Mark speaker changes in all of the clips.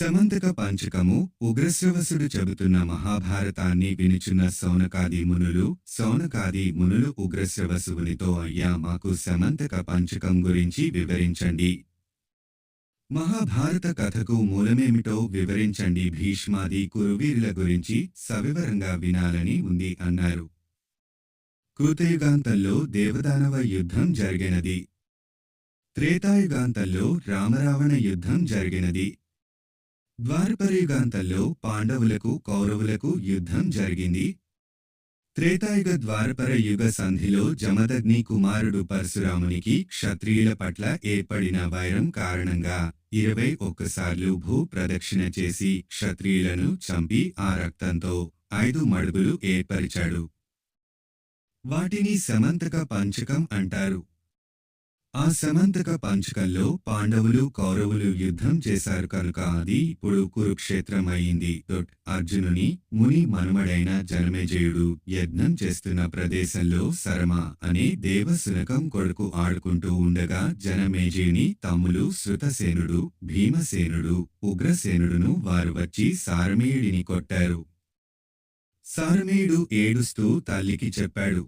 Speaker 1: సమంతక పంచకము ఉగ్రశ్రవసుడు చెబుతున్న మహాభారతాన్ని వినుచున్న సౌనకాది మునులు సౌనకాది మునులు ఉగ్రశ్రవసువునితో అయ్యా మాకు సమంతక పంచకం గురించి వివరించండి. మహాభారత కథకు మూలమేమిటో వివరించండి. భీష్మాది కురువీరుల గురించి సవివరంగా వినాలని ఉంది అన్నారు. కృతయుగాంతంలో దేవదానవ యుద్ధం జరిగినది. త్రేతాయుగాంతంలో రామరావణ యుద్ధం జరిగినది. ద్వారపరయుగాంతంలో పాండవులకు కౌరవులకు యుద్ధం జరిగింది. త్రేతాయుగ ద్వారపర యుగ సంధిలో జమదగ్ని కుమారుడు పరశురామునికి క్షత్రియుల పట్ల ఏర్పడిన వైరం కారణంగా ఇరవై ఒక్కసార్లు భూ ప్రదక్షిణ చేసి క్షత్రియులను చంపి ఆ రక్తంతో ఐదు మడుగులు ఏర్పరిచాడు. వాటిని సమంతక పంచకం అంటారు. ఆ సమంతక పంచకంలో పాండవులు కౌరవులు యుద్ధం చేశారు కనుక అది ఇప్పుడు కురుక్షేత్రం అయింది దొట్ అర్జునుని ముని మనుమడైన జనమేజయుడు యజ్ఞం చేస్తున్న ప్రదేశంలో సరమ అనే దేవసునకం కొడుకు ఆడుకుంటూ ఉండగా జనమేజయుని తమ్ములు శృతసేనుడు భీమసేనుడు ఉగ్రసేనుడును వారు వచ్చి సారమేయుడిని కొట్టారు. సారమేయుడు ఏడుస్తూ తల్లికి చెప్పాడు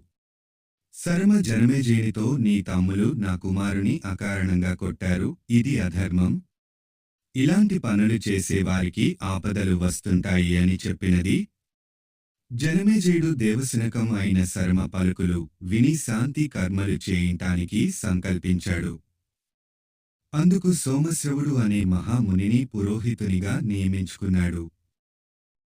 Speaker 1: సరమ జనమేజేనితో నీ తమ్ములు నా కుమారుని అకారణంగా కొట్టారు. ఇది అధర్మం. ఇలాంటి పనులు చేసేవారికి ఆపదలు వస్తుంటాయి అని చెప్పినది. జనమేజయుడు దేవశనకం అయిన శర్మ పలుకులు విని శాంతి కర్మలు చేయింటానికి సంకల్పించాడు. అందుకు సోమశ్రవుడు అనే మహామునిని పురోహితునిగా నియమించుకున్నాడు.